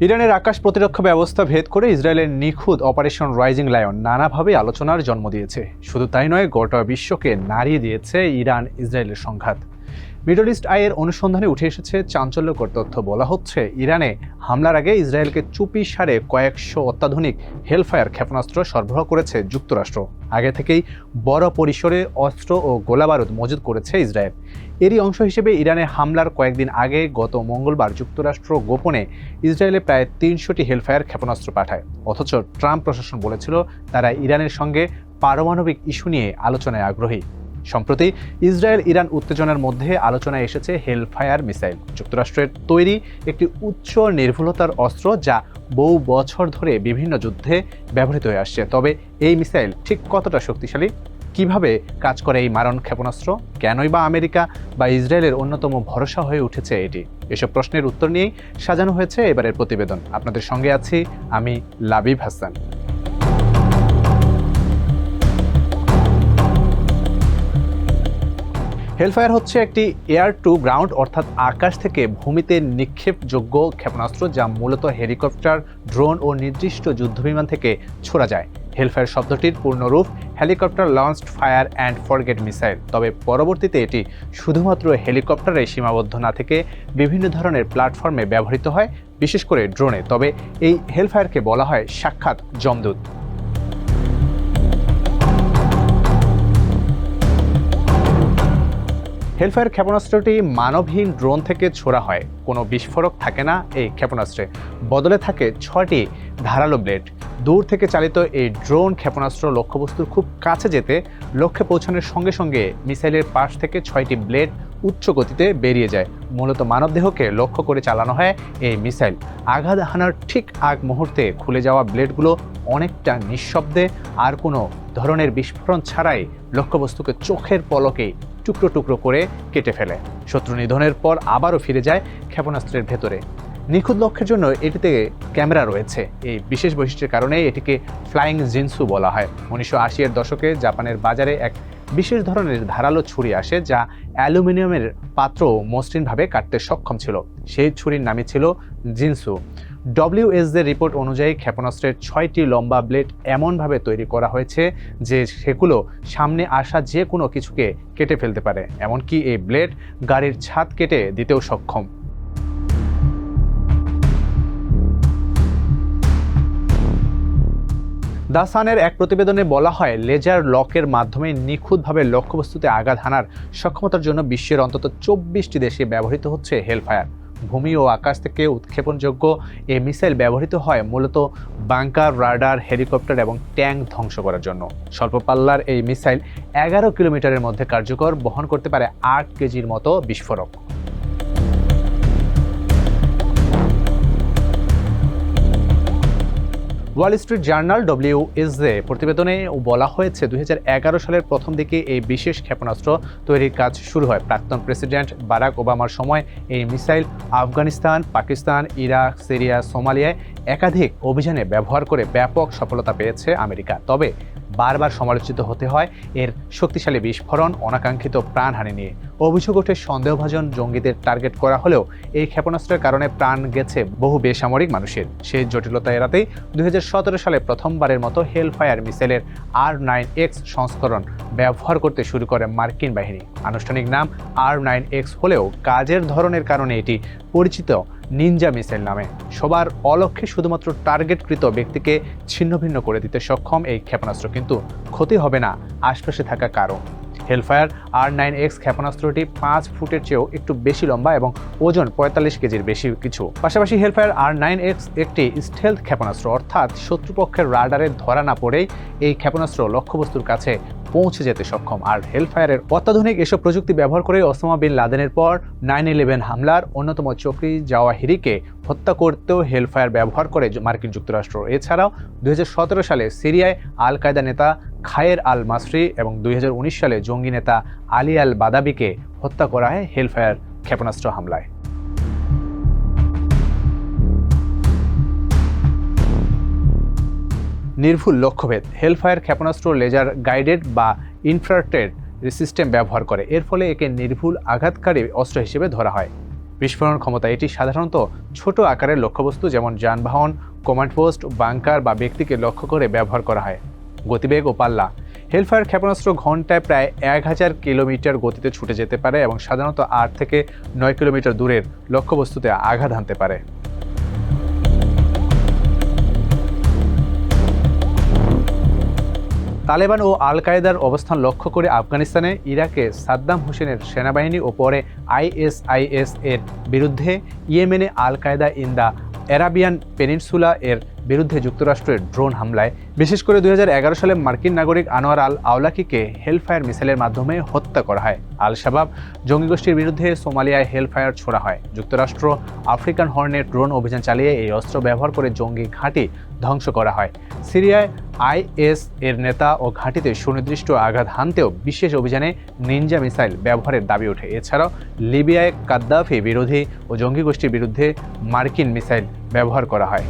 ইরানের আকাশ প্রতিরক্ষা ব্যবস্থা ভেদ করে ইসরায়েলের নিখুঁত অপারেশন রাইজিং লায়ন নানাভাবে আলোচনার জন্ম দিয়েছে। শুধু তাই নয়, গোটা বিশ্বকে নাড়িয়ে দিয়েছে ইরান ইসরায়েলের সংঘাত। মিডল ইস্ট আইয়ের অনুসন্ধানে উঠে এসেছে চাঞ্চল্যকর তথ্য। বলা হচ্ছে, ইরানে হামলার আগে ইসরায়েলকে চুপি সারে কয়েকশো অত্যাধুনিক হেলফায়ার ক্ষেপণাস্ত্র সরবরাহ করেছে যুক্তরাষ্ট্র। আগে থেকেই বড় পরিসরে অস্ত্র ও গোলাবারুদ মজুত করেছে ইসরায়েল। এরই অংশ হিসেবে ইরানে হামলার কয়েকদিন আগে গত মঙ্গলবার যুক্তরাষ্ট্র গোপনে ইসরায়েলে প্রায় তিনশোটি হেলফায়ার ক্ষেপণাস্ত্র পাঠায়। অথচ ট্রাম্প প্রশাসন বলেছিল, তারা ইরানের সঙ্গে পারমাণবিক ইস্যু নিয়ে আলোচনায় আগ্রহী। সম্প্রতি ইসরায়েল ইরান উত্তেজনার মধ্যে আলোচনায় এসেছে হেলফায়ার মিসাইল। যুক্তরাষ্ট্রের তৈরি একটি উচ্চ নির্ভুলতার অস্ত্র যা বহু বছর ধরে বিভিন্ন যুদ্ধে ব্যবহৃত হয়ে আসছে। তবে এই মিসাইল ঠিক কতটা শক্তিশালী? কীভাবে কাজ করে এই মারণ ক্ষেপণাস্ত্র? কেনই বা আমেরিকা বা ইসরায়েলের অন্যতম ভরসা হয়ে উঠেছে এটি? এসব প্রশ্নের উত্তর নিয়েই সাজানো হয়েছে এবারের প্রতিবেদন। আপনাদের সঙ্গে আছি আমি লাবিব হাসান। হেলফায়ার হচ্ছে একটি এয়ার টু গ্রাউন্ড অর্থাৎ আকাশ থেকে ভূমিতে নিক্ষেপযোগ্য ক্ষেপণাস্ত্র যা মূলত হেলিকপ্টার ড্রোন ও নির্দিষ্ট যুদ্ধবিমান থেকে ছোড়া যায়। হেলফায়ার শব্দটির পূর্ণরূপ helicopter launched fire and forget missile তবে পরবর্তীতে এটি শুধুমাত্র হেলিকপ্টারে সীমাবদ্ধ না থেকে বিভিন্ন ধরনের প্ল্যাটফর্মে ব্যবহৃত হয়, বিশেষ করে ড্রোনে তবে এই হেলফায়ারকে বলা হয় সাক্ষাৎ জমদূত হেলফায়ার ক্ষেপণাস্ত্রটি মানবহীন ড্রোন থেকে ছোড়া হয়। কোনো বিস্ফোরক থাকে না এই ক্ষেপণাস্ত্রে। বদলে থাকে ছয়টি ধারালো ব্লেড। দূর থেকে চালিত এই ড্রোন ক্ষেপণাস্ত্র লক্ষ্যবস্তুর খুব কাছে যেতে লক্ষ্যে পৌঁছানোর সঙ্গে সঙ্গে মিসাইলের পাশ থেকে ছয়টি ব্লেড উচ্চ গতিতে বেরিয়ে যায়। মূলত মানবদেহকে লক্ষ্য করে চালানো হয় এই মিসাইল। আঘাত হানার ঠিক আগ মুহূর্তে খুলে যাওয়া ব্লেডগুলো অনেকটা নিঃশব্দে আর কোনো ধরনের বিস্ফোরণ ছাড়াই লক্ষ্যবস্তুকে চোখের পলকে টুকরো টুকরো করে কেটে ফেলে। শত্রু নিধনের পর আবারও ফিরে যায় ক্ষেপণাস্ত্রের ভেতরে। নিখুঁত লক্ষ্যের জন্য এটিতে ক্যামেরা রয়েছে। এই বিশেষ বৈশিষ্ট্যের কারণে এটিকে ফ্লাইং জিনসু বলা হয়। উনিশশো আশির দশকে জাপানের বাজারে এক বিশেষ ধরনের ধারালো ছুরি আসে যা অ্যালুমিনিয়ামের পাত্র মসৃণভাবে কাটতে সক্ষম ছিল। সেই ছুরির নামই ছিল জিনসু। ডব্লিউএসদের রিপোর্ট অনুযায়ী ক্ষেপণাস্ত্রের ছয়টি লম্বা ব্লেড এমনভাবে তৈরি করা হয়েছে যে সেগুলো সামনে আসা যে কোনো কিছুকে কেটে ফেলতে পারে, এমনকি এই ব্লেড গাড়ির ছাদ কেটে দিতেও সক্ষম। দ্য সানের এক প্রতিবেদনে বলা হয় লেজার লকের মাধ্যমে নিখুঁতভাবে লক্ষ্যবস্তুতে আঘাত হানার সক্ষমতার জন্য বিশ্বের অন্তত চব্বিশটি দেশে ব্যবহৃত হচ্ছে হেলফায়ার ভূমি ও আকাশ থেকে উৎক্ষেপণযোগ্য এই মিসাইল ব্যবহৃত হয় মূলত বাংকার, রাডার, হেলিকপ্টার এবং ট্যাঙ্ক ধ্বংস করার জন্য। স্বল্প পাল্লার এই মিসাইল এগারো কিলোমিটারের মধ্যে কার্যকর, বহন করতে পারে আট কেজির মতো বিস্ফোরক। Wall Street Journal W A প্রতিবেদনে বলা হয়েছে, দুই হাজার এগারো সালের প্রথম দিকে এই বিশেষ ক্ষেপণাস্ত্র তৈরির কাজ শুরু হয়। প্রাক্তন প্রেসিডেন্ট বারাক ওবামার সময় এই missile Afghanistan, Pakistan, Iraq, Syria, সোমালিয়ায় একাধিক অভিযানে ব্যবহার করে ব্যাপক সফলতা পেয়েছে আমেরিকা। তবে বারবার সমালোচিত হতে হয় এর শক্তিশালী বিস্ফোরণ, অনাকাঙ্ক্ষিত প্রাণহানি নিয়ে। অভিযোগ ওঠে, সন্দেহভাজন জঙ্গিদের টার্গেট করা হলেও এই ক্ষেপণাস্ত্রের কারণে প্রাণ গেছে বহু বেসামরিক মানুষের। সেই জটিলতা এড়াতেই দুই হাজার সতেরো সালে প্রথমবারের মতো হেলফায়ার মিসাইলের আর নাইন এক্স সংস্করণ ব্যবহার করতে শুরু করে মার্কিন বাহিনী। আনুষ্ঠানিক নাম আর নাইন এক্স হলেও কাজের ধরনের কারণে এটি পরিচিত নিনজা মিসাইল নামে। সবার অলক্ষ্যে শুধুমাত্র টার্গেটকৃত ব্যক্তিকে ছিন্নভিন্ন করে দিতে সক্ষম এই ক্ষেপণাস্ত্র, কিন্তু ক্ষতি হবে না আশপাশে থাকা কারও হেলফায়ার আর নাইন এক্স ক্ষেপণাস্ত্রটি পাঁচ ফুটের চেয়েও একটু বেশি লম্বা এবং ওজন পঁয়তাল্লিশ কেজির বেশি কিছু। পাশাপাশি হেলফায়ার আর নাইন এক্স একটি স্টেলথ ক্ষেপণাস্ত্র, অর্থাৎ শত্রুপক্ষের রাডারে ধরা না পড়েই এই ক্ষেপণাস্ত্র লক্ষ্যবস্তুর কাছে পৌঁছে যেতে সক্ষম। আর হেলফায়ারের অত্যাধুনিক এসব প্রযুক্তি ব্যবহার করে ওসামা বিন লাদেনের পর নাইন ইলেভেন হামলার অন্যতম চক্রী জাওয়াহিরিকে হত্যা করতেও হেলফায়ার ব্যবহার করে মার্কিন যুক্তরাষ্ট্র। এছাড়াও দুই হাজার সতেরো সালে সিরিয়ায় আল কায়দা নেতা খায়ের আল মাসরি এবং দুই হাজার উনিশ সালে জঙ্গি নেতা আলী আল বাদাবিকে হত্যা করা হয় হেলফায়ার ক্ষেপণাস্ত্র হামলায়। নির্ভুল লক্ষ্যভেদ, হেলফায়ার ক্ষেপণাস্ত্র, লেজার গাইডেড বা ইনফ্রাটেড সিস্টেম ব্যবহার করে। এর ফলে একে নির্ভুল আঘাতকারী অস্ত্র হিসেবে ধরা হয়। বিস্ফোরণ ক্ষমতা এটি সাধারণত ছোট আকারের লক্ষ্যবস্তু যেমন যানবাহন, কমান্ড পোস্ট, বাংকার বা ব্যক্তিকে লক্ষ্য করে ব্যবহার করা হয়। গতিবেগ ও পাল্লা। হেলফায়ার ক্ষেপণাস্ত্র ঘন্টায় প্রায় এক হাজার কিলোমিটার গতিতে ছুটে যেতে পারে এবং সাধারণত আট থেকে নয় কিলোমিটার দূরের লক্ষ্যবস্তুতে আঘাত হানতে পারে। তালেবান ও আল কায়েদার অবস্থান লক্ষ্য করে আফগানিস্তানে ইরাকে সাদ্দাম হোসেনের সেনাবাহিনী ও পরে আইএসআইএস এর বিরুদ্ধে ইয়েমেনে Al Qaeda in the Arabian Peninsula এর বিরুদ্ধে যুক্তরাষ্ট্রের ড্রোন হামলায়, বিশেষ করে দুই হাজার এগারো সালে মার্কিন নাগরিক আনোয়ার আল আওলাকিকে হেলফায়ার মিসাইলের মাধ্যমে হত্যা করা হয়। আল শাবাব জঙ্গি গোষ্ঠীর বিরুদ্ধে সোমালিয়ায় হেলফায়ার ছোড়া হয়। যুক্তরাষ্ট্র আফ্রিকান হর্নের ড্রোন অভিযান চালিয়ে এই অস্ত্র ব্যবহার করে জঙ্গি ঘাঁটি ধ্বংস করা হয়। সিরিয়ায় আইএস এর নেতা ও ঘাঁটিতে সুনির্দিষ্ট আঘাত হানতেও বিশেষ অভিযানে নিনজা মিসাইল ব্যবহারের দাবি ওঠে। এছাড়াও লিবিয়ায় কাদ্দাফি বিরোধী ও জঙ্গি গোষ্ঠীর বিরুদ্ধে মার্কিন মিসাইল ব্যবহার করা হয়।